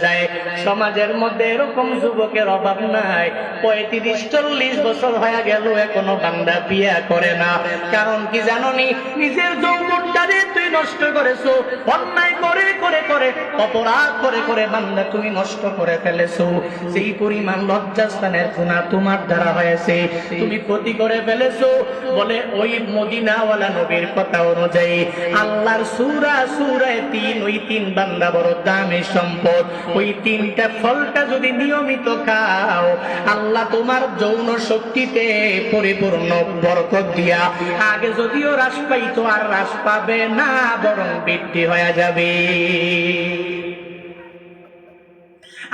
যায়। সমাজের মধ্যে এরকম যুবকের অভাব নাই। পঁয়ত্রিশ, চল্লিশ বছর হয়ে গেল, এখনও বান্দা বিয়া করে না। কারণ কি জাননি? নিজের যৌবনটারে তুই নষ্ট করেছ, অন্যায় করে করে করে, অপরাধ করে করে বান্দা তুমি নষ্ট করে ফেলেছো। সেই পরিমাণ লজ্জাস্থানের গুণা তোমার দ্বারা হয়েছে। তুমি ক্ষতি করে ফেলেছো। বলে ওই মদিনাওয়ালা নবীর কথা অনুযায়ী, আল্লাহর সুরা সুরায় তিন, ওই তিন বান্দা বড় দামি সম্পদ। ওই তিনটা ফলটা যদি নিয়মিত খাও, আল্লাহ তোমার যৌন শক্তিতে পরিপূর্ণ বরকত দিয়া। আগে যদিও হ্রাস পাইতো, আর হ্রাস পাবে না, বরং বৃদ্ধি হয়ে যাবে।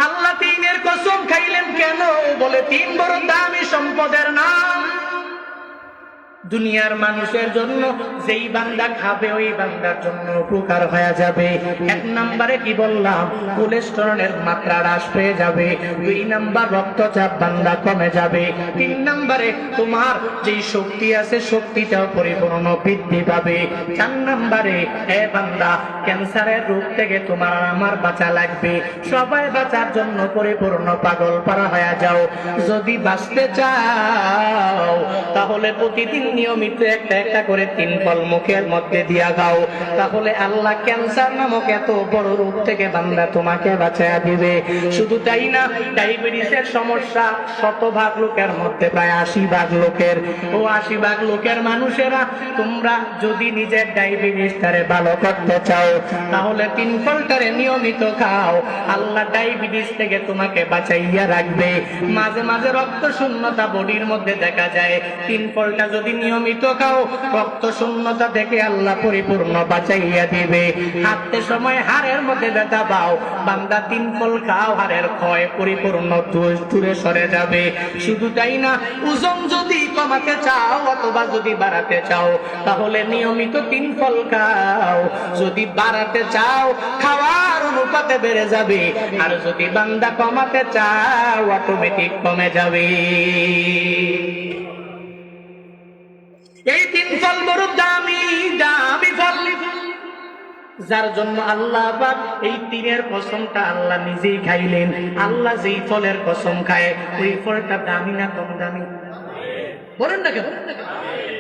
আল্লাহ তিনের কসম খাইলেন কেন? বলে, তিন বড় দামি সম্পদের নাম। দুনিয়ার মানুষের জন্য যেই বান্দা খাবে, ওই বান্দার জন্য উপকার হয়ে যাবে। এক নম্বরে কি বললাম? কোলেস্টেরলের মাত্রা হ্রাস পেয়ে যাবে। দুই নাম্বার রক্তচাপ বান্দা কমে যাবে। তিন নম্বরে তোমার যেই শক্তি আছে, শক্তিটাও পরিপূর্ণ বৃদ্ধি পাবে। চার নম্বরে, এ বান্দা, ক্যান্সারের রোগ থেকে তোমার আমার বাঁচা লাগবে। সবাই বাঁচার জন্য পরিপূর্ণ পাগল পারা হয়ে যাও। যদি বাঁচতে চাও, তাহলে প্রতিদিন নিয়মিত একটা একটা করে তিন ফল মুখের মধ্যে দিয়া খাও তাহলে আল্লাহ ক্যান্সার নামক এত বড় রোগ থেকে বান্দা তোমাকে বাঁচায়া দিবে। শুধু তাই না, ডায়াবেটিসের সমস্যা শতভাগ লোকের মধ্যে, প্রায় আশি ভাগ লোকের। ও আশি ভাগ লোকের মানুষেরা, তোমরা যদি নিজের ডায়াবেটিসটারে ভালো করতে চাও, তাহলে তিন ফলটারে নিয়মিত খাও। আল্লাহ ডায়াবেটিস থেকে তোমাকে বাঁচাইয়া রাখবে। মাঝে মাঝে রক্ত শূন্যতা বডির মধ্যে দেখা যায়। তিন ফলটা যদি নিয়মিত খাও। রক্ত শূন্যতা থেকে আল্লাহ পরিপূর্ণ বাঁচাইয়া দিবে। হাঁটতে সময় হাড়ের মধ্যে ব্যথা পাও। বান্দা তিন ফল খাও, হাড়ের ক্ষয় পরিপূর্ণ দূর- দূরে সরে যাবে। শুধু তাই না, ওজন যদি কমাতে চাও অথবা যদি বাড়াতে চাও, তাহলে নিয়মিত তিন ফল খাও। যদি বাড়াতে চাও, খাওয়ার অনুপাতে বেড়ে যাবে। আর যদি বান্দা কমাতে চাও অটোমেটিক কমে যাবে। এই তিন ফল বড় দামি দামি ফল। যার জন্য আল্লাহ এই তিনের কসমটা আল্লাহ নিজেই খাইলেন। আল্লাহ যেই ফলের কসম খায়, ওই ফলটা দামি না কম দামি? বলেন না কেন?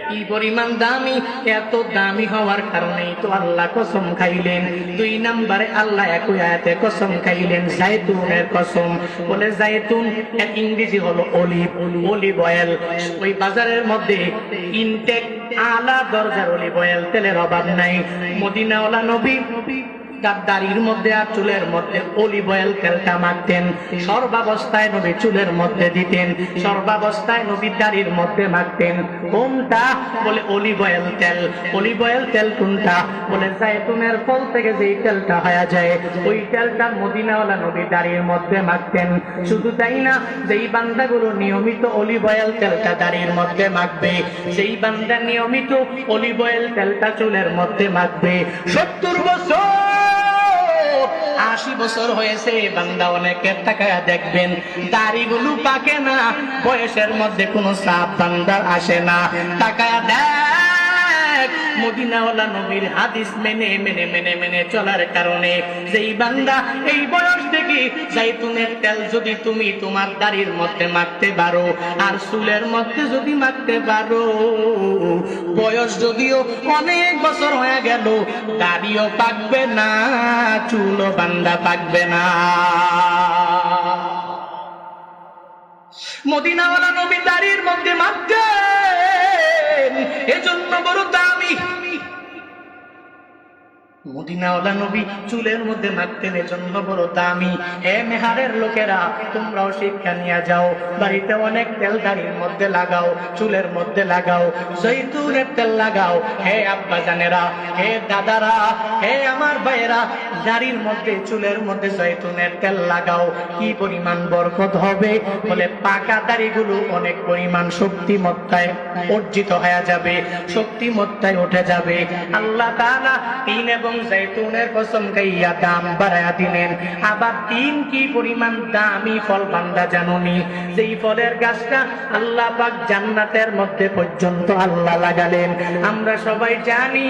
কি পরিমাণ দামি? এত দামি হওয়ার কারণেই তো আল্লাহ কসম খাইলেন। দুই নম্বরে আল্লাহ একই আয়াতে কসম খাইলেন, জাইতুনের কসম। বলে জাইতুন এক ইংরেজি হলো অলিভ অলিভ অয়েল। ওই বাজারের মধ্যে ইনটেক আলা দরজার অলিভ অয়েল, তেলের অভাব নাই। মদিনাওয়ালা নবী তার দাড়ির মধ্যে আর চুলের মধ্যে অলিভ অয়েল মাখতেন সর্বাবস্থায় নবী চুলের মধ্যে দিতেন। সর্বাবস্থায় দাড়ির মধ্যে মাখতেন কোনটা? বলে অলিভ অয়েল তেল। অলিভ অয়েল তেল কোনটা? বলে জাইতুনের ফল থেকে যেই তেলটা যায়, ওই তেলটা মদিনাওয়ালা দাড়ির মধ্যে মাখতেন শুধু তাই না, যেই বান্দাগুলো নিয়মিত অলিভ অয়েল তেলটা দাড়ির মধ্যে মাখবে, সেই বান্দা নিয়মিত অলিভ অয়েল তেলটা চুলের মধ্যে মাখবে। সত্তর বছর আশি বছর হয়েছে, বান্দা অনেকের টাকা দেখবেন দাড়িগুলো পাকে না, বয়সের মধ্যে কোনো সাপ বান্দার আসে না। টাকায় দেখ মদিনাওয়ালা নবীর হাদিস মেনে মেনে মেনে মেনে চলার কারণে যেই বান্দা এই বয়স তেল যদি তুমি তোমার দাড়ির মধ্যে মাখতে পারো আর মধ্যে যদি মাখতে পারো। বয়স যদিও অনেক বছর হয়ে গেল, দাড়িও পাকবে না, চুলও বান্দা পাকবে না। মদিনাওয়ালা নবী দাড়ির মধ্যে মাখতেন, এজন্য বড় মদিনাওয়ালা নবী চুলের মধ্যে মাখতেন, এজন্য বড় দামি। হে মেহারের লোকেরা, তোমরাও শিক্ষা নিয়ে যাও। বাড়িতে অনেক তেল দাড়ির মধ্যে লাগাও, চুলের মধ্যে লাগাও, জৈতুনের তেল লাগাও। হে আব্বা জানেরা, হে দাদারা, হে আমার ভাইয়েরা, দাড়ির মধ্যে, চুলের মধ্যে জৈতুনের তেল লাগাও। কি পরিমাণ বরকত হবে? বলে পাকা দাড়িগুলো অনেক পরিমাণ শক্তিমত্তায় অর্জিত হয়ে যাবে, শক্তিমত্তায় উঠে যাবে। আল্লাহ তাআলা তিন এবং জৈতুনের কসম খাইয়া দাম বাড়াইয়া দিলেন। আবার তিন কি পরিমাণ দামি ফল বান্দা জানুনি? যেই ফলের গাছটা আল্লাহ পাক জান্নাতের মধ্যে পর্যন্ত আল্লাহ লাগালেন। আমরা সবাই জানি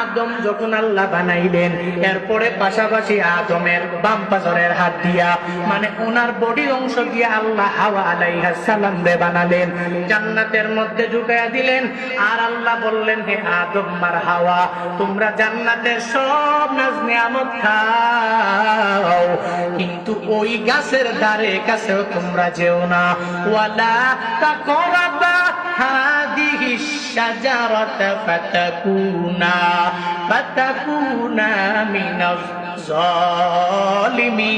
আদম যখন আল্লাহ বানাইলেন, এরপরে পাশাপাশি আদমের বাম পাজরের হাত দিয়া মানে ওনার বডির অংশ দিয়ে আল্লাহ হাওয়া আলাইহা সালাম রে বানালেন। জান্নাতের মধ্যে ঢুকাইয়া দিলেন, আর আল্লাহ বললেন, হে আদম মার হাওয়া, তোমরা জান্নাতের সব নাজ নিয়ামত খাও। কিন্তু ওই গাছের দ্বারে কাছেও তোমরা যেও না। ওয়ালা তাকরাবা হাদিহি শাজারাতা ফাতাকুনা ফাতাকুনা মিনাজ জালিমিন।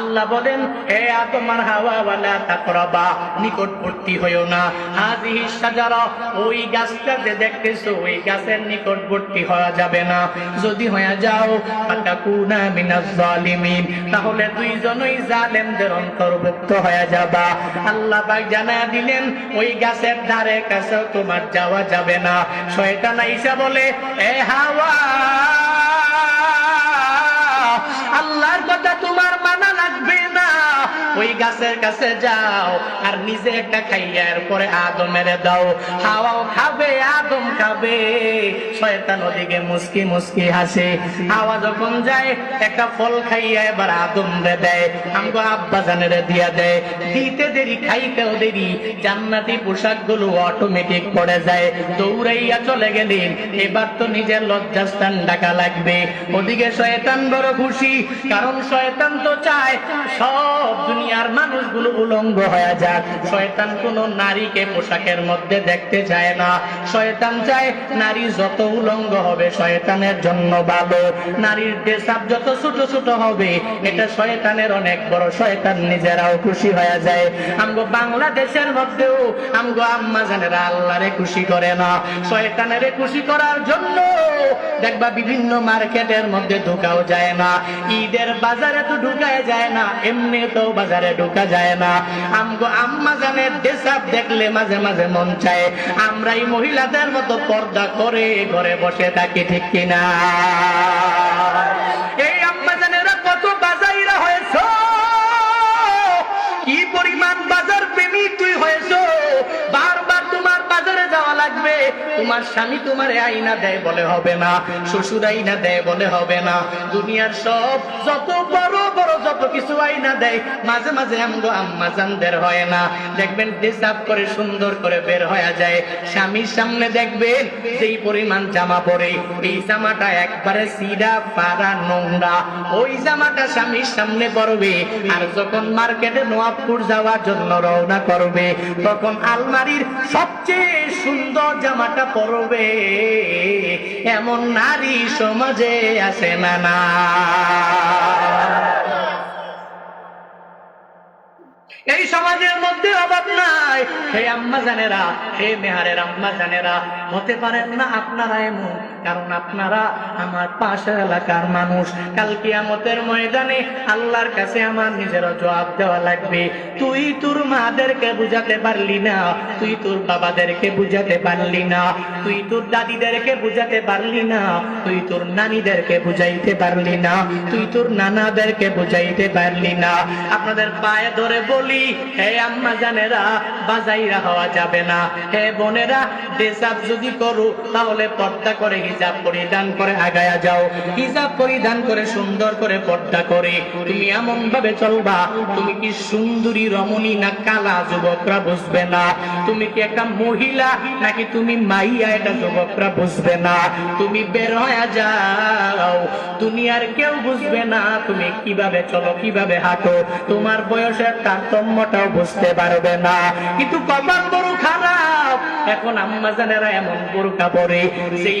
আল্লাহ বলেন, হে তোমার হাওয়া, ওয়ালা তাকরাবা, নিকটবর্তী হইও না। হাজিহি সাজারা ওই গাছটা যে দেখতেছো, ওই গাছের নিকটবর্তী হওয়া যাবে না। যদি হয়ে যাও, ফাতাকুনা মিনাজ জালিমিন তাহলে দুইজনই জালেমদের অন্তর্ভুক্ত হয়ে যাবা। আল্লাহ পাক জানা দিলেন, ওই গাছের ধারে কাছেও তোমার যাওয়া যাবে না। শয়তান আইসা বলে, এ হাওয়া আল্লাহর কথা তোমার মানা লাগবে না। ওই গাছের কাছে যাও, আর নিজে একটা খাইয়া এরপরে আদম মেরে দাও। হাওয়াও খাবে, আদম খাবে, শয়তান ওদিকে মুসকি মুসকি হাসে। হাওয়া যখন যায়, একটা ফল খাইয়া এবার আদম রে দেয়। আমগো আব্বা জানেরে দিয়া দেয়, দিতে দেরি, খাইতেও দেরি। জান্নাতি পোশাকগুলো অটোমেটিক পড়ে যায়। দৌড়াইয়া চলে গেলেন, এবার তো নিজের লজ্জাস্থান ডাকা লাগবে। ওদিকে শয়তান বড় খুশি, কারণ শয়তান তো চায় সব দুনিয়ার মানুষগুলো উলঙ্গ হয়ে যাক। শয়তান কোন নারীকে পোশাকের মধ্যে দেখতে চায় না। শয়তান চায় নারী যত উলঙ্গ হবে শয়তানের জন্য ভালো। নারীর দেশাব যত ছোট ছোট হবে, এটা শয়তানের অনেক বড়। শয়তান নিজেরাও খুশি হয়ে যায়। আমগো বাংলাদেশের মধ্যেও আমগো আম্মা জানেরা আল্লাহরে খুশি করে না। শয়তানের খুশি করার জন্য দেখবা বিভিন্ন মার্কেটের মধ্যে ঢুকাও যায় না। ঈদের বাজারে তো ঢুকায় যায় না এমনি তো বাজারে ঢুকা যায় না। আমগো আম্মা জানের দেশাব দেখলে মাঝে মাঝে মন চায় এই মহিলাদের মতো পর্দা করে ঘরে বসে থাকি, ঠিক কিনা? তোমার স্বামী তোমার আইনা দেয় বলে হবে না, শ্বশুর আইনা দেয় বলে হবে না। দুনিয়ার সব যত বড় বড় যত কিছু আইনা দেয়, মাঝে মাঝে আমগো আম্মা জানদের হয় না। দেখবেন ডিসাব করে সুন্দর করে বের হয়ে যায়। স্বামীর সামনে দেখবেন যেই পরিমাণ জামা পরে, এই জামাটা একবারে সিরা পাড়া নোংরা। ওই জামাটা স্বামীর সামনে পরবে আর যখন মার্কেটে নোয়াবপুর যাওয়ার জন্য রওনা করবে, তখন আলমারির সবচেয়ে সুন্দর জামাটা পরবে এমন নারী সমাজে আছে না না। এই সমাজের মধ্যে অভাব নাই। হে আম্মা জানেরা, হে মেহারের আম্মা জানেরা, হতে পারেন না আপনারা এমন কারণ আপনারা আমার পাশের এলাকার মানুষ। কাল কিয়ামতের ময়দানে আল্লাহর কাছে আমার নিজেরও জবাব দেওয়া লাগবে। তুই তোর মাদেরকে বুঝাতে পারলি না। তুই তোর বাবাদেরকে বুঝাতে পারলি না। তুই তোর দাদিদেরকে বুঝাতে পারলি না। তুই তোর নানিদেরকে বুঝাইতে পারলি না। তুই তোর নানাদেরকে বুঝাইতে পারলি না। আপনাদের পায়ে ধরে বলি, হে আম্মা জানেরা, বাজাইরা হওয়া যাবে না। হে বোনেরা দেশাব যদি করো, তাহলে পর্দা করে হিজাব পরিধান করে আগায়া যাও। হিজাব পরিধান করে সুন্দর করে পর্দা করে। তুমি এমন ভাবে চলবা, তুমি কি সুন্দরী রমণী না কালা যুবকরা বুঝবে না। তুমি কি একটা মহিলা, নাকি তুমি মাইয়া এটা যুবকরা বুঝবে না। তুমি বের হয়ে যাও, দুনিয়ার কেউ বুঝবে না। তুমি কীভাবে চলো, কীভাবে হাঁটো, তোমার বয়সের তারতম্যটাও বুঝতে পারবে না। কিন্তু কপাল বড় খারাপ। এখন আম্মা জানেরা এমন বোরকা পরে সেই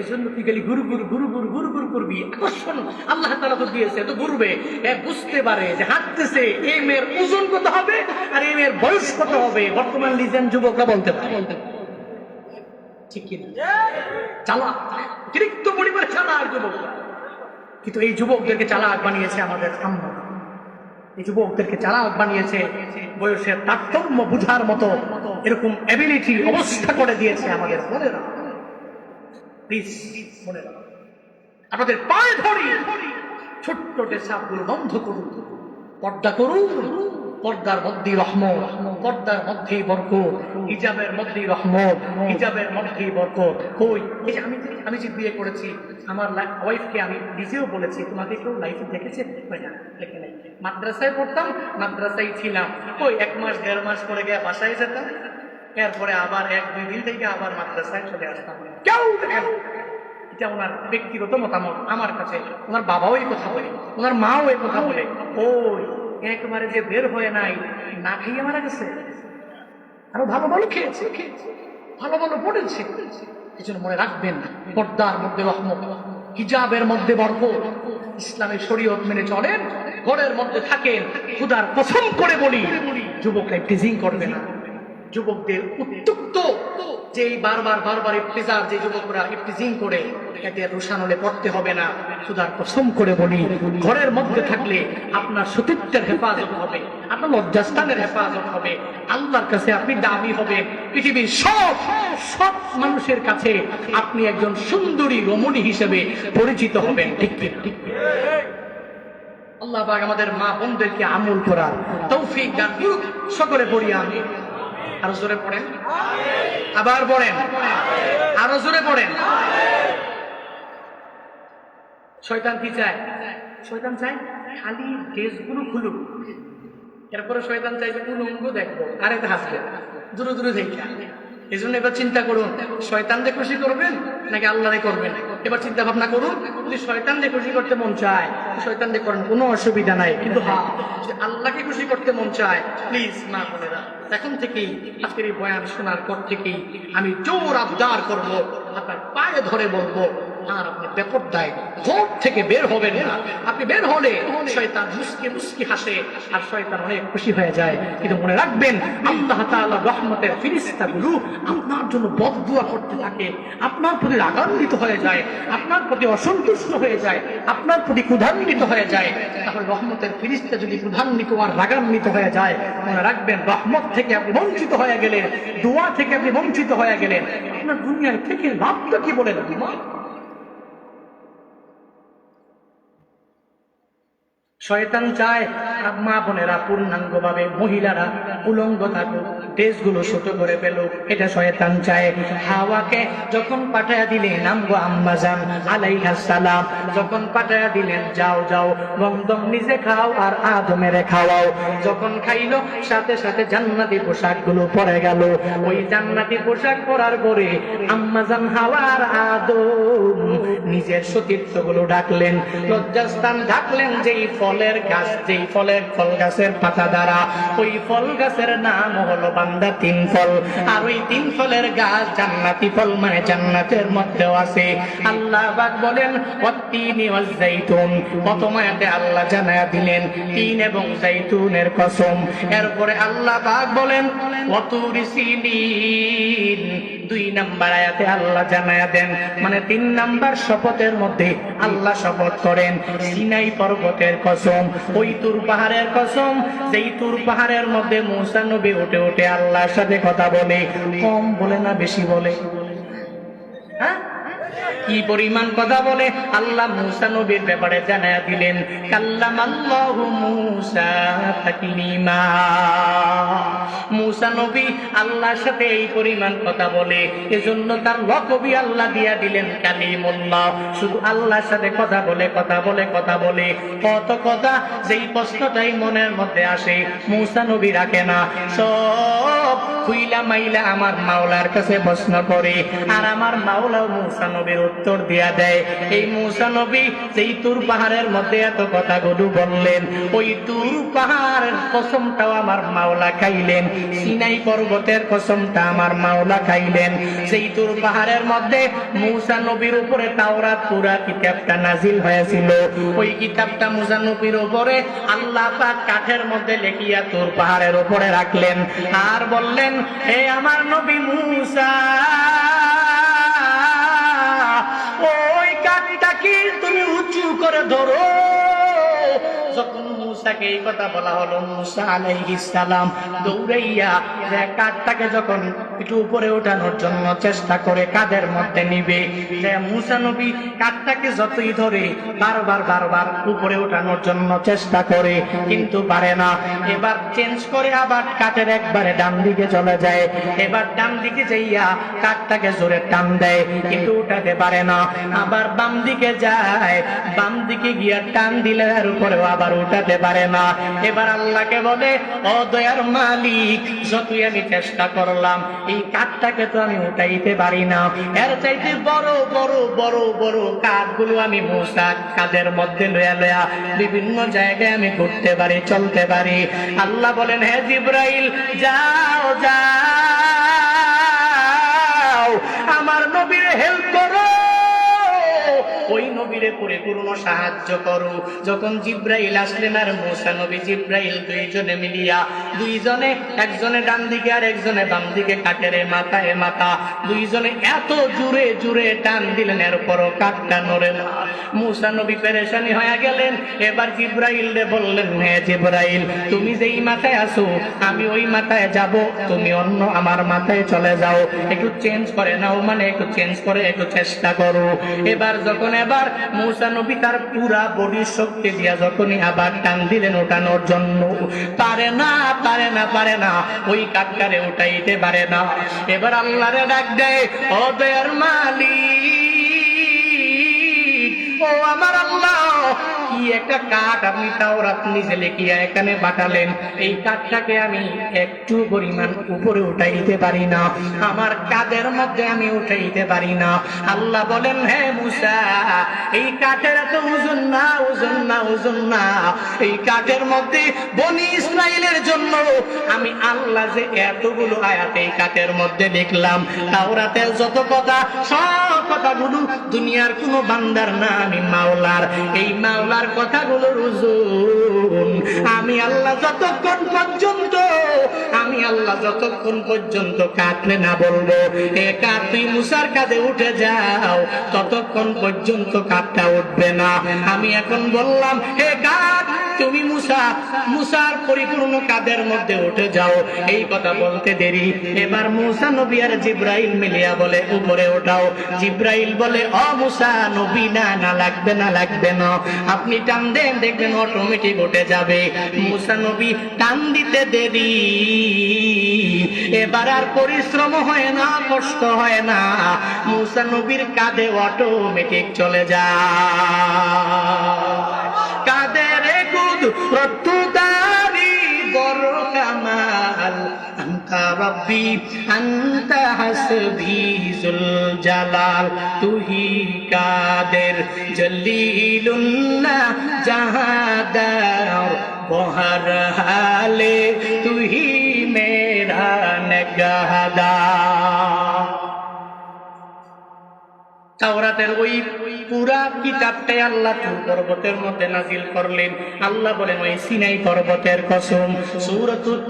এই জন্য তুই গেলি গুরু গুরু গুরু গুরু গুরু গুরু করবি। আকর্ষণ আল্লাহ তো দিয়েছে তো বুঝতে পারে যে হাঁটতেছে, এই মেয়ের ওজন কত হবে আর এই মেয়ের বয়স কত হবে? বর্তমান লিজেন যুবকরা বলতে পারে। ঠিক কিনা? চালাক, অতিরিক্ত কিন্তু এই যুবকদেরকে বানিয়েছে আমাদের আম্মা। এই যুবকদেরকে চালাক বানিয়েছে বয়সের তারতম্য বুঝার মতো, এরকম এবিলিটি অবস্থা করে দিয়েছে আমাদের মনে রাখো প্লিজ, মনে রাখো। আমাদের পায়ে ধরি। ছোট্ট টেসাপগুলো বন্ধ করুন। পর্দা করুন। পর্দার মধ্যেই রহমত। পর্দার মধ্যেই বরকত। হিজাবের মধ্যেই রহমত। হিজাবের মধ্যেই বরকত। কই? আমি আমি যে বিয়ে করেছি, আমার ওয়াইফকে আমি নিজেও বলেছি, তোমাকে কেউ লাইফে দেখেছে? দেখে নাই। মাদ্রাসায় পড়তাম, মাদ্রাসায় ছিলাম। ওই এক মাস, দেড় মাস পরে গিয়ে বাসায় যেতাম। এরপরে আবার এক দুই দিন থেকে আবার মাদ্রাসায় চলে আসতাম কেউ এটা ওনার ব্যক্তিগত মতামত আমার কাছে। ওনার বাবাও এই কথা বলে ওনার মাও এই কথা বলে। ওই একবারে যে বের হয়ে নাই না খেয়ে মারা গেছে। আরও ভালো ভালো খেয়েছে। খেয়েছে ভালো ভালো পড়েছে। এই জন্য মনে রাখবেন পর্দার মধ্যে রহমত হিজাবের মধ্যে বরফ ইসলামের শরীয়ত মেনে চলেন ঘরের মধ্যে থাকেন খুদার কসম করে বলি যুবকরা টিজিং করবে না। যুবকদের উত্তুক্ত যে বারবার বারবার ইফতিজার যে যুবকরা ইফতিজিং করে এতে রোশানলে পড়তে হবে না। সুদার কসম করে বলি, ঘরের মধ্যে থাকলে আপনার সতীত্বের হেফাজত হবে, আপনার লজ্জাস্থানের হেফাজত হবে, আল্লাহর কাছে আপনি দামি হবে পৃথিবীর সব সব মানুষের কাছে আপনি একজন সুন্দরী রমণী হিসেবে পরিচিত হবেন, ঠিক ঠিক আল্লাহ আমাদের মা বোনদেরকে আমল করার তৌফিক সকলে পড়ি আমি আরও জোরে পড়েন। আবার পড়েন। আরও জোরে পড়েন। শয়তান কি চায়? শয়তান চায় খালি ড্রেসগুলো খুলুক। এরপরে শয়তান চাইবে উলঙ্গ দেখব আরে হাসবে দূরে দূরে দেখে এই জন্য এবার চিন্তা করুন শয়তানকে খুশি করবেন নাকি আল্লাহরে করবেন? এবার চিন্তা ভাবনা করুন, যদি শয়তানকে খুশি করতে মন চায় শয়তানকে করেন কোনো অসুবিধা নাই। কিন্তু হ্যাঁ আল্লাহকে খুশি করতে মন চায় প্লিজ না বলে বোনেরা। এখন থেকেই আজকের এই বয়ান শোনার পর থেকেই আমি জোর আবদার করব আপনার পায়ে ধরে বলব আর আপনি বেপরদায় ঘর থেকে বের হবেন না। আপনি বের হলে শয়তান মুসকি মুসকি হাসে আর শয়তান অনেক খুশি হয়ে যায়। কিন্তু মনে রাখবেন, আল্লাহ তাআলা রহমতের ফিরিস্তাগুলো আপনার জন্য বদদুয়া করতে থাকে। আপনার প্রতি রাগান্বিত হয়ে যায়, আপনার প্রতি অসন্তুষ্ট হয়ে যায়, আপনার প্রতি ক্ষুধান্বিত হয়ে যায়। তাহলে রহমতের ফিরিস্তা যদি ক্ষুধান্বিত আর রাগান্বিত হয়ে যায়, মনে রাখবেন, রহমত থেকে আপনি বঞ্চিত হয়ে গেলেন, দোয়া থেকে আপনি বঞ্চিত হয়ে গেলেন। আপনার দুনিয়ায় থেকে লাভটা কি বলেন মা শয়তান চায় মা বোনেরা পূর্ণাঙ্গ ভাবে মহিলারা উলঙ্গ থাকুক ড্রেসগুলো ছোট করে পেল এটা শয়তান চায়। হাওয়াকে যখন পাঠায়া দিলেন আমগো আম্মাজান আলাইহা সালাম, যখন পাঠায়া দিলেন, যাও যাও গমদম নিজে খাও আর আদমেরে খাওয়াও। যখন খাইলো, সাথে সাথে জান্নাতি পোশাকগুলো পরে গেল। ওই জান্নাতি পোশাক পরার পরে আম্মাজান হাওয়ার আদম নিজের সতীর্থগুলো ডাকলেন, লজ্জাস্থান ডাকলেন যেই ফলের গাছ, যেই ফলের ফল গাছের পাতা দ্বারা, ওই ফল গাছের নাম হলো বান্দা তিন ফল। আর ওই তিন ফলের গাছ জান্নাতি ফল মানে জান্নাতের মধ্যেও আছে। আল্লাহ বাক বলেন অত্তিনি জাইতুন প্রথম আয়াতে আল্লাহ জানায়া দিলেন, তিন এবং জাইতুনের কসম। এরপরে আল্লাহ পাক বলেন অতুরি দুই নাম্বার আয়াতে আল্লাহ জানায়া দেন মানে তিন নাম্বার শপথের মধ্যে আল্লাহ শপথ করেন, সিনাই পর্বতের কসম। ওই তুর পাহাড়ের কসম সেই তুর পাহাড়ের মধ্যে মৌসা নবী উঠে উঠে আল্লাহর সাথে কথা বলে। কম বলে না, বেশি বলে। কি পরিমাণ কথা বলে? আল্লাহ মুসা নবীর ব্যাপারে জানায়া দিলেন কাল্লাম আল্লাহ মুসা মুসা নবী আল্লাহর সাথে এই পরিমাণ কথা বলে, এজন্য তার লকবি আল্লাহ দিয়া দিলেন, কালিমুল্লাহ। শুধু আল্লাহর সাথে কথা বলে কথা বলে কথা বলে, কত কথা যেই প্রশ্নটাই মনের মধ্যে আসে, মুসা নবী রাখে না। সব খুইলা মাইলা আমার মাওলার কাছে প্রশ্ন করে, আর আমার মাওলাও মুসা নবীর উত্তর দিয়া দেয়, এই মুসা নবী, যেই তুর পাহাড়ের মধ্যে এত কথা গরু বললেন, ওই তুর পাহাড়ের কসমটাও আমার মাওলা খাইলেন, সিনাই পর্বতের কসমটা আমার মাওলা খাইলেন। সেই তুর পাহাড়ের মধ্যে মূসা নবীর উপরে তাওরাত পুরা কিতাবটা নাজিল হয়েছিল, ওই কিতাবটা মূসা নবীর উপরে আল্লাহ পাক কাঠের মধ্যে লেখিয়া তুর পাহাড়ের উপরে রাখলেন আর বললেন, হে আমার নবী মূসা ওই কাঠটা কি তুমি উঁচু করে ধরো? মুসাকে এই কথা বলা হলো। মুসা আলাইহিস সালাম দৌড়াইয়া কাঠটাকে যখন একটু উপরে ওঠানোর জন্য চেষ্টা করে কাদের মধ্যে নিবে মুসা নবী কাঠটাকে যতই ধরে বারবার বারবার উপরে ওঠানোর জন্য চেষ্টা করে, কিন্তু পারে না। এবার চেঞ্জ করে আবার কাঠের একবারে ডান দিকে চলে যায়। এবার ডান দিকে যাইয়া কাঠটাকে জোরে টান দেয়, কিন্তু উঠাতে পারে না। আবার বাম দিকে যায়, বাম দিকে গিয়া টান দিলে এর উপরেও আবার উঠাতে পারে না। এবার আল্লাহকে বলে, ও দয়ার মালিক, যতই আমি চেষ্টা করলাম, এই কাঠটাকে তো আমি উঠাইতে পারি না। এর চাইতে বড় বড় বড় বড় কাঠগুলো আমি মূসা কাদের মধ্যে লয়া লয়া বিভিন্ন জায়গায় আমি ঘুরতে পারি, চলতে পারি। আল্লাহ বলেন, হে জিব্রাইল, যাও যাও। আমার নবীর হেল্প ওই নবীরে পরিপূর্ণ সাহায্য করো। যখন জিব্রাইল আসলেন আর মোসা নবী জিব্রাইল দুইজনে মিলিয়া, দুইজনে একজনে ডান দিকে আর একজনে বাম দিকে কাটেরে মাথায় মাথা, দুইজনে এত জুড়ে জুড়ে টান দিলেন এরপরও কাঠটা নড়ে না। মুসা নবী পেরেশানি হয়ে গেলেন। এবার জিব্রাইল রে বললেন হ্যাঁ জিব্রাইল, তুমি যেই মাথায় আসো আমি ওই মাথায় যাব, তুমি অন্য আমার মাথায় চলে যাও। একটু চেঞ্জ করে নাও মানে একটু চেঞ্জ করে, একটু চেষ্টা করো। এবার যখন এবার মৌসা নবী তার পুরা বডির শক্তি দিয়া যখনই আবার টান দিলেন ওঠানোর জন্য। পারে না পারে না পারে না, ওই কাটকারে উঠাইতে পারে না। এবার আল্লাহরে ডাক দেয়, ও দয়ার মালি ও আমার আল্লাহ একটা কাঠ আপনি তাও লেখিয়া এখানে এই কাঠটাকে আমি একটু পরিমাণ উপরে উঠাইতে পারি না। আমার কাদের মধ্যে আমি উঠাইতে পারি না। আল্লাহ বলেন, হে মুসা, এই কাঠের এত ওজন না ওজন না ওজন না। এই কাঠের মধ্যে বনি জন্য আমি আল্লাহ যে এতগুলো আয়াত এই কাঠের মধ্যে দেখলাম যত কথা, সব কথাগুলো দুনিয়ার কোনো বান্দার না, আমি মাওলার। এই মাওলার কথাগুলো ওজন। আমি আল্লাহ যতক্ষণ পর্যন্ত আমি আল্লাহ যতক্ষণ পর্যন্ত কাটলে না বলব, এ কাঠ তুই মুসার কাঁধে উঠে যাও, ততক্ষণ পর্যন্ত কাঠটা উঠবে না। আমি এখন বললাম, হে কাঠ তুমি মুসা, মুসার পরিপূর্ণ কাদের মধ্যে উঠে যাও। এই কথা বলতে দেরি। এবার মুসা নবী আর জিব্রাইল মিলিয়া বলে, উপরে ওঠাও। জিব্রাইল বলে, অ মুসা নবী, না না, লাগবে না লাগবে না। আপনি টান দেন, দেখবেন অটোমেটিক উঠে যাবে। মুসা নবী, টান দিতে দেরি। এবার আর পরিশ্রম হয় না, কষ্ট হয় না। মুসা নবীর কাঁধে অটোমেটিক চলে যায়। কাদের কুদ রত্তুদারি বড় কামাল। আন্তা রব্বি, আন্তা হাসবি, জুল জালাল। তুহি কাদের জলিলুন্না, জাহাদার বহর হালে তুহি মেরা নগহদা তাওরাতের ওই পুরা কিতাবটাই আল্লাহ পর্বতের মধ্যে নাজিল করলেন। আল্লাহ বলেন, ওই সিনাই পর্বতের কসম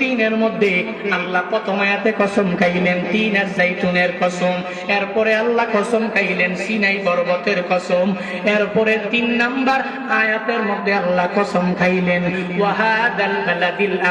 তিনের মধ্যে আল্লাহ প্রথম আয়াতে কসম খাইলেন, তিন আর জাইতুনের কসম। এরপরে আল্লাহ কসম খাইলেন, সিনাই পর্বতের কসম। এরপরে তিন নাম্বার আয়াতের মধ্যে আল্লাহ কসম খাইলেন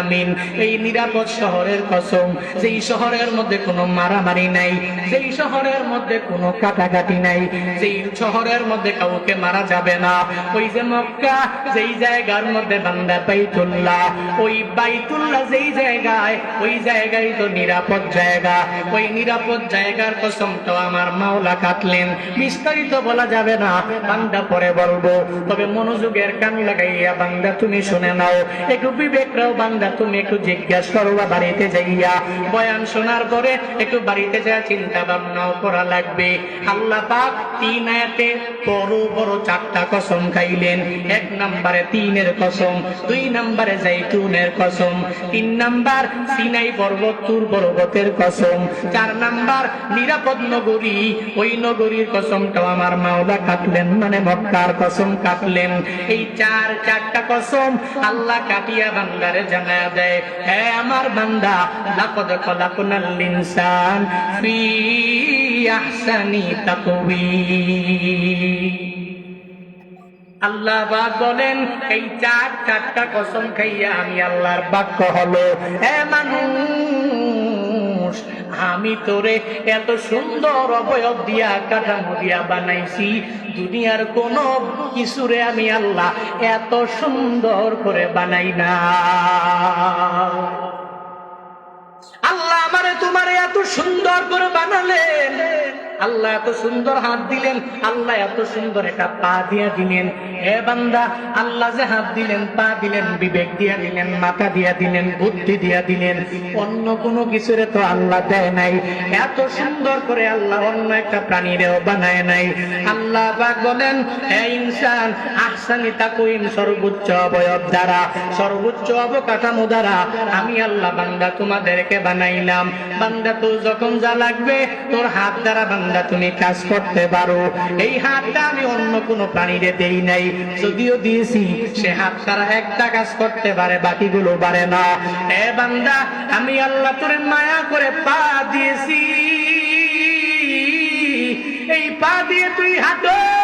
আমিন এই নিরাপদ শহরের কসম। যেই শহরের মধ্যে কোনো মারামারি নাই, যেই শহরের মধ্যে কোনো কাটাকাটি নাই যেই শহরের মধ্যে কাউকে মারা যাবে না, ওই যে মক্কা, যেই জায়গার মধ্যে বান্দা বাইতুল্লাহ, ওই বাইতুল্লাহ যেই জায়গায়, ওই জায়গায় তো নিরাপদ জায়গা, ওই নিরাপদ জায়গার কসম তো আমার মাওলা কাটলেন বিস্তারিত বলা যাবে না, বান্দা পরে বলব, তবে মনোযোগের কান লাগাইয়া বান্দা তুমি শুনে নাও, একটু বিবেক রাও বান্দা, তুমি একটু জিজ্ঞাসা করবা বাড়িতে যাইয়া। বয়ান শোনার পরে একটু বাড়িতে যা চিন্তা ভাবনাও করা লাগবে। আল্লাহ পাক তিন আয়াতে বড় বড় চারটা কসম খাইলেন। এক নাম্বারে তিনের কসম, দুই নাম্বারে কসম, তিন সিনাই পর্বত তুর পর্বতের কসম, চার নিরাপদ নগরী, ওই নগরীর কসমটাও আমার মাওলা কাটলেন মানে মক্কার কসম কাটলেন। এই চার চারটা কসম আল্লাহ কাটিয়া বান্দারে জানা দেয় হ্যাঁ আমার বান্দা, লাকদ খলাকুনাল ইনসান, ফি আহসানি তাকওয়িম আল্লাহ বলেন, এই চার চারটা কসম খাইয়া আমি আল্লাহর বাক্য হলো হে মানুষ, আমি তোরে এত সুন্দর অবয়ব দিয়া, কাঠামো দিয়া বানাইছি, দুনিয়ার কোন কিছুরে আমি আল্লাহ এত সুন্দর করে বানাই না। আল্লাহ আমারে তোমারে এত সুন্দর করে বানালেন। আল্লাহ এত সুন্দর হাত দিলেন, আল্লাহ এত সুন্দর একটা পা দিয়া দিলেন। হে বান্দা, আল্লাহ যে হাত দিলেন, পা দিলেন, বিবেক দিয়া দিলেন, মাথা দিয়া দিলেন, বুদ্ধি দিয়া দিলেন। অন্য কোনো কিছুরে তো আল্লাহ দেয় নাই। এত সুন্দর করে আল্লাহ অন্য একটা প্রাণীরেও বানায় নাই। আল্লাহ পাক বলেন হে ইনসান, আহসানি তাকুইম সর্বোচ্চ অবয়ব দ্বারা, সর্বোচ্চ অবকাঠামো দ্বারা, আমি আল্লাহ বান্দা তোমাদেরকে বানাইলাম। বান্দা তো যখন যা লাগবে, তোর হাত দ্বারা বান্দা, তুমি কাজ করতে পারো। এই হাতটা আমি অন্য কোনো প্রাণীরে দেই নাই। যদিও দিয়েছি, সে হাত তারা একটা কাজ করতে পারে, বাকিগুলো পারে না। এ বান্দা, আমি আল্লাহ তোরে মায়া করে পা দিয়েছি। এই পা দিয়ে তুই হাঁটো।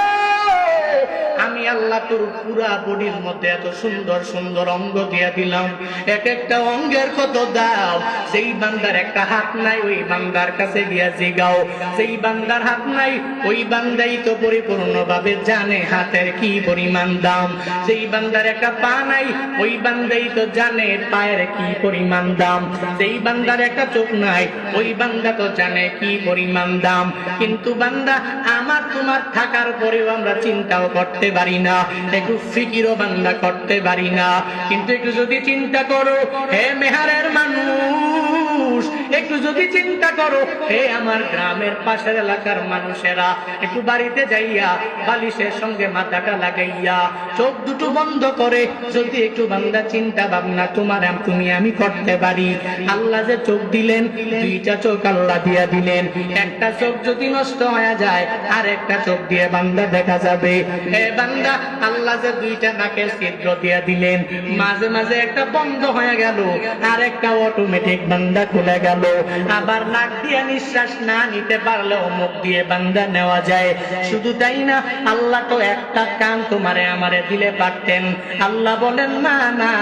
আমি আল্লাহ তোর পুরা বডির মধ্যে এত সুন্দর সুন্দর অঙ্গ দিয়া দিলাম। এক একটা অঙ্গের কত দাও সেই বান্দার একটা হাত নাই, ওই বান্দার কাছে গিয়া জিগাও। সেই বান্দার হাত নাই, ওই বান্দাই তো পরিপূর্ণ ভাবে জানে হাতের কি পরিমাণ দাম। সেই বান্দার একটা পা নাই, ওই বান্দাই তো জানে পায়ের কি পরিমাণ দাম। সেই বান্দার একটা চোখ নাই, ওই বান্দা তো জানে কি পরিমাণ দাম। কিন্তু বান্দা, আমার তোমার থাকার পরেও আমরা চিন্তাও করতে পারি না। একটু ফিকিরও বান্দা করতে পারি না। কিন্তু একটু যদি চিন্তা করো, হে মেহারের মানুষ একটু যদি চিন্তা করো, হে আমার গ্রামের পাশের এলাকার মানুষেরা, একটু বাড়িতে যাইয়া বালিশের সঙ্গে মাথাটা লাগাইয়া চোখ দুটো বন্ধ করে, যদি একটু বান্দা চিন্তা ভাবনা, তোমার তুমি আমি করতে পারি? আল্লাহ যে চোখ দিলেন, দুইটা চোখ আল্লাহ দিয়া দিলেন। একটা চোখ যদি নষ্ট হয়ে যায় আর একটা চোখ দিয়ে বান্দা দেখা যাবে। এ বান্দা, আল্লাহ যে দুইটা নাকের ছিদ্র দিয়া দিলেন, মাঝে মাঝে একটা বন্ধ হয়ে গেল আর একটা অটোমেটিক বান্দা খুলে গেল। আবার নাক দিয়ে নিঃশ্বাস না নিতে পারলেও মুখ দিয়ে বান্দা নেওয়া যায়। শুধু তাই না, আল্লাহ তো একটা কান তোমারে আমারে দিলে পারতেন। আল্লাহ বলেন, না না,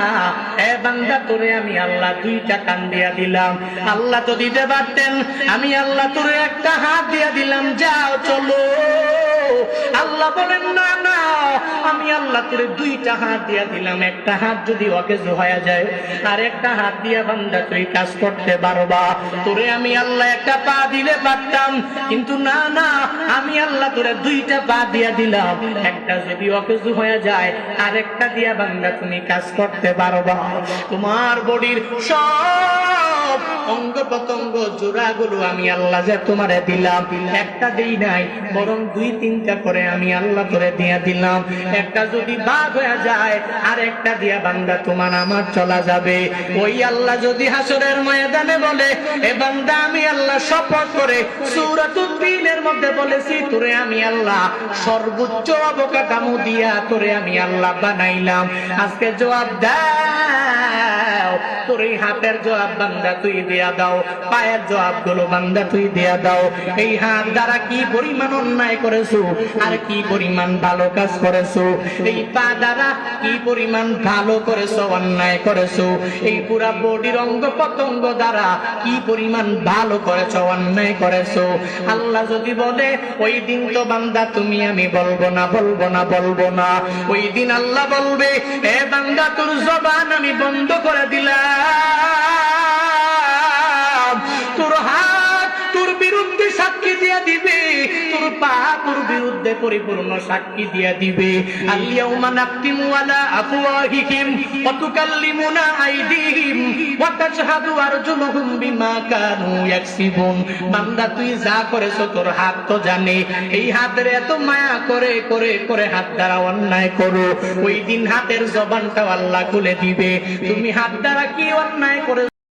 এ বান্দা তোরে আমি আল্লাহ দুইটা কান দিয়া দিলাম। আল্লাহ তো দিতে পারতেন, আমি আল্লাহ তোরে একটা হাত দিয়া দিলাম। যাও, চলো। আল্লাহ বলেন, না না, আমি আল্লাহ তোরে দুইটা হাত দিয়া দিলাম। একটা হাত যদি অকেজ হয়ে যায় আর একটা হাত দিয়া বান্দা তুই কাজ করতে পারবা তোরে আমি আল্লাহ একটা পা দিলে পারতাম। কিন্তু না না, আমি আল্লাহ তোরে দুইটা পা দিয়া দিলাম। একটা যদি অকেজ হয়ে যায় আর একটা দিয়া বান্দা তুমি কাজ করতে পারবা। তোমার বডির সব অঙ্গ প্রত্যঙ্গ জোড়াগুলো আমি আল্লাহ যে তোমারে দিলাম। একটা দেই নাই, বরং দুই তিনটা করে আমি আল্লাহ তোরে দিয়া দিলাম। একটা যদি বাদ হয়ে যায় আর একটা দিয়া বান্দা তোমার আমার চলা যাবে। ওই আল্লাহ যদি হাসরের ময়দানে বলে এ বান্দা আমি আল্লাহ শপথ করে সূরাতুদ্দিনের মধ্যে বলেছি, তোরে আমি আল্লাহ সর্বোচ্চ অবকাঠামো দিয়া তোরে আমি আল্লাহ বানাইলাম। আজকে জবাব দাও এই হাতের জবাব বান্দা তুই দিয়া দাও, পায়ের জবাবগুলো বান্দা তুই দিয়া দাও। এই হাত দ্বারা কি পরিমাণ অন্যায় করেছ? আর কি পরিমাণ ভালো কাজ করেছ? এই পা দ্বারা কি পরিমাণ ভালো করেছ, অন্যায় করেছ? এই পুরা বডির অঙ্গ পতঙ্গ দ্বারা কি পরিমাণ ভালো করেছ, অন্যায় করেছ? আল্লাহ যদি বলে, ওই দিন তো বান্দা, তুমি আমি বলব না বলব না বলব না। ওই দিন আল্লাহ বলবে, এ বান্দা, তোর জবান আমি বন্ধ করে দিলাম। তোর হাত দিবে, তোর পা তোর বিরুদ্ধে পরিপূর্ণ সাক্ষী দিয়া দিবে। আলা আইদিহিম বিমা কানু বান্দা, তুই যা করেছ তোর হাত তো জানে। এই হাতের এত মায়া করে করে করে হাত দ্বারা অন্যায় করো। ওই দিন হাতের জবানটা আল্লাহ খুলে দিবে। তুমি হাত দ্বারা কি অন্যায় করে